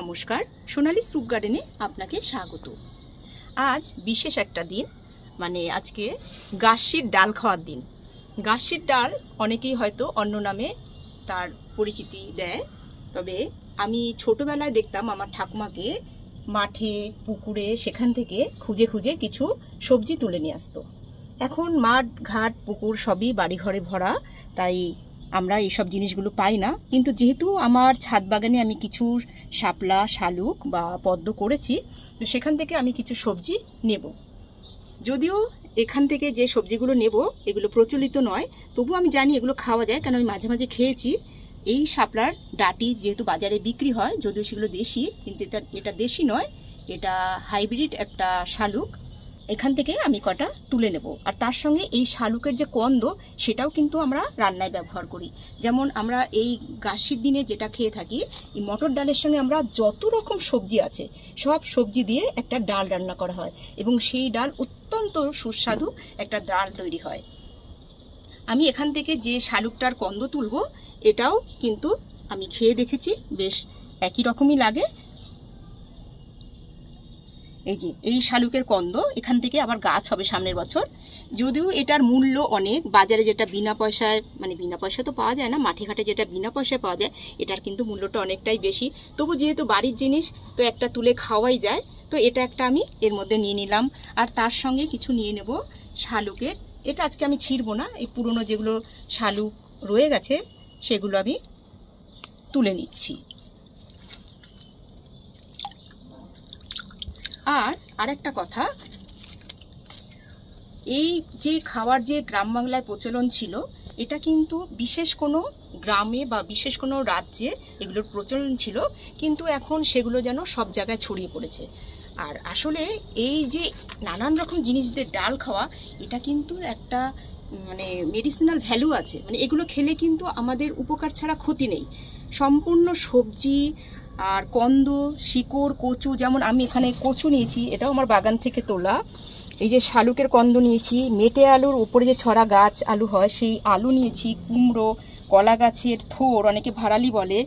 নমস্কার, সোনালি স্রুপ গার্ডেনে আপনাকে স্বাগত। আজ বিশেষ একটা দিন মানে আজকে গাছির ডাল খাওয়ার দিন। গাছির ডাল অনেকেই হয়তো অন্য নামে তার পরিচিতি দেয়, তবে আমি ছোটবেলায় দেখতাম আমার ঠাকুমাকে মাঠে, পুকুরে, সেখান থেকে খুঁজে খুঁজে কিছু সবজি তুলে নিয়ে আসতো। এখন মাঠ, ঘাট, পুকুর সবই বাড়িঘরে ভরা, তাই আমরা এইসব জিনিসগুলো পাই না। কিন্তু যেহেতু আমার ছাদ বাগানে আমি কিছু শাপলা, শালুক বা পদ্ম করেছি, তো সেখান থেকে আমি কিছু সবজি নেব। যদিও এখান থেকে যে সবজিগুলো নেব, এগুলো প্রচলিত নয় তবু আমি জানি এগুলো খাওয়া যায় কারণ আমি মাঝে মাঝে খেয়েছি। এই শাপলার ডাটি যেহেতু বাজারে বিক্রি হয়, যদিও সেগুলো দেশি, কিন্তু এটা এটা দেশি নয়, এটা হাইব্রিড একটা শালুক। এখান থেকে আমি কটা তুলে নেব। আর তার সঙ্গে এই শালুকের যে কন্দ, সেটাও কিন্তু আমরা রান্নায় ব্যবহার করি। যেমন আমরা এই গাছির দিনে যেটা খেয়ে থাকি, এই মটর ডালের সঙ্গে আমরা যত রকম সবজি আছে, সব সবজি দিয়ে একটা ডাল রান্না করা হয় এবং সেই ডাল অত্যন্ত সুস্বাদু একটা ডাল তৈরি হয়। আমি এখান থেকে যে শালুকটার কন্দ তুলব, এটাও কিন্তু আমি খেয়ে দেখেছি, বেশ একই রকমই লাগে। এই যে, এই শালুকের কন্দ, এখান থেকে আবার গাছ হবে সামনের বছর। যদিও এটার মূল্য অনেক, বাজারে যেটা বিনা পয়সায় মানে বিনা পয়সা তো পাওয়া যায় না, মাঠে ঘাটে যেটা বিনা পয়সায় পাওয়া যায়, এটার কিন্তু মূল্যটা অনেকটাই বেশি। তবু যেহেতু বাড়ির জিনিস, তো একটা তুলে খাওয়াই যায়, তো এটা একটা আমি এর মধ্যে নিয়ে নিলাম। আর তার সঙ্গে কিছু নিয়ে নেব শালুকের। এটা আজকে আমি ছিঁড়বো না, এই পুরনো যেগুলো শালুক রয়ে গেছে, সেগুলো আমি তুলে নিচ্ছি। আর আরেকটা কথা, এই যে খাওয়ার যে গ্রাম বাংলায় প্রচলন ছিল, এটা কিন্তু বিশেষ কোনো গ্রামে বা বিশেষ কোনো রাজ্যে এগুলোর প্রচলন ছিল, কিন্তু এখন সেগুলো যেন সব জায়গায় ছড়িয়ে পড়েছে। আর আসলে এই যে নানান রকম জিনিসদের ডাল খাওয়া, এটা কিন্তু একটা মানে মেডিসিনাল ভ্যালু আছে। মানে এগুলো খেলে কিন্তু আমাদের উপকার ছাড়া ক্ষতি নেই। সম্পূর্ণ সবজি আর কন্দ, শিকড়, কচু, যেমন আমি এখানে কচু নিয়েছি, এটাও আমার বাগান থেকে তোলা। এই যে শালুকের কন্দ নিয়েছি, মেটে আলুর উপরে যে ছড়া গাছ আলু হয়, সেই আলু নিয়েছি, কুমড়ো, কলা গাছের থোর, অনেকে ভাড়ালি বলে।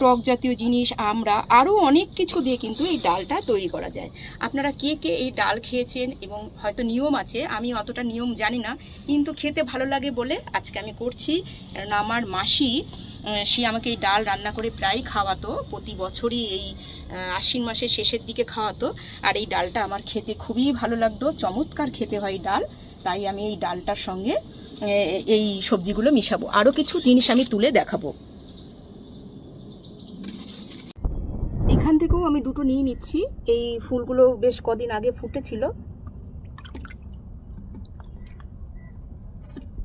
টক জাতীয় জিনিস, আমরা আরও অনেক কিছু দিয়ে কিন্তু এই ডালটা তৈরি করা যায়। আপনারা কে কে এই ডাল খেয়েছেন এবং হয়তো নিয়ম আছে, আমি অতটা নিয়ম জানি না, কিন্তু খেতে ভালো লাগে বলে আজকে আমি করছি। কারণ আমার মাসি সে আমাকে এই ডাল রান্না করে প্রায় খাওয়াতো, প্রতি বছরই এই আশ্বিন মাসের শেষের দিকে খাওয়াতো। আর এই ডালটা আমার খেতে খুবই ভালো লাগতো, চমৎকার খেতে হয় ডাল। তাই আমি এই ডালটার সঙ্গে এই সবজিগুলো মিশাবো। আরও কিছু জিনিস আমি তুলে দেখাবো। এখান থেকেও আমি দুটো নিয়ে নিচ্ছি। এই ফুলগুলো বেশ কদিন আগে ফুটেছিল।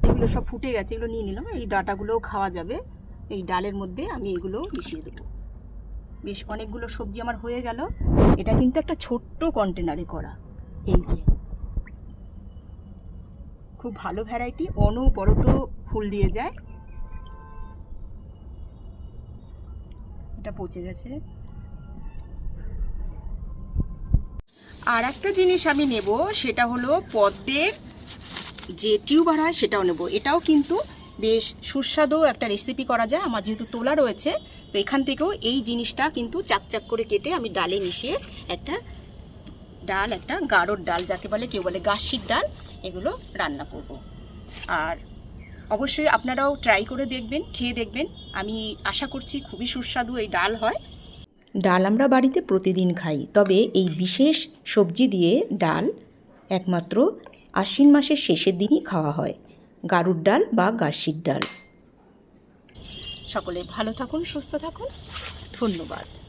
এগুলো সব ফুটে গেছে, এগুলো নিয়ে নিলাম। এই ডাটাগুলোও খাওয়া যাবে। এই ডালের মধ্যে আমি এগুলো মিশিয়ে দেবো। বেশ অনেকগুলো সবজি আমার হয়ে গেল। এটা কিন্তু একটা ছোট্ট কন্টেনারে করা। এই যে। খুব ভালো ভ্যারাইটি অনবরত ফুল দিয়ে যায়। এটা পচে গেছে। আর একটা জিনিস আমি নেব, সেটা হলো পদ্মের যে টিউবার হয় সেটাও নেব। এটাও কিন্তু বেশ সুস্বাদু একটা রেসিপি করা যায়। আমার যেহেতু তোলা রয়েছে, তো এখান থেকেও এই জিনিসটা কিন্তু চাকচাক করে কেটে আমি ডালে মিশিয়ে একটা ডাল, একটা গাঢ়র ডাল, যাকে বলে, কেউ বলে গাছির ডাল, এগুলো রান্না করব। আর অবশ্যই আপনারাও ট্রাই করে দেখবেন, খেয়ে দেখবেন। আমি আশা করছি খুবই সুস্বাদু এই ডাল হয়। ডাল আমরা বাড়িতে প্রতিদিন খাই। তবে এই বিশেষ সবজি দিয়ে ডাল একমাত্র আশ্বিন মাসের শেষের দিনই খাওয়া হয়, গারুর ডাল বা গাছির ডাল। সকলে ভালো থাকুন, সুস্থ থাকুন। ধন্যবাদ।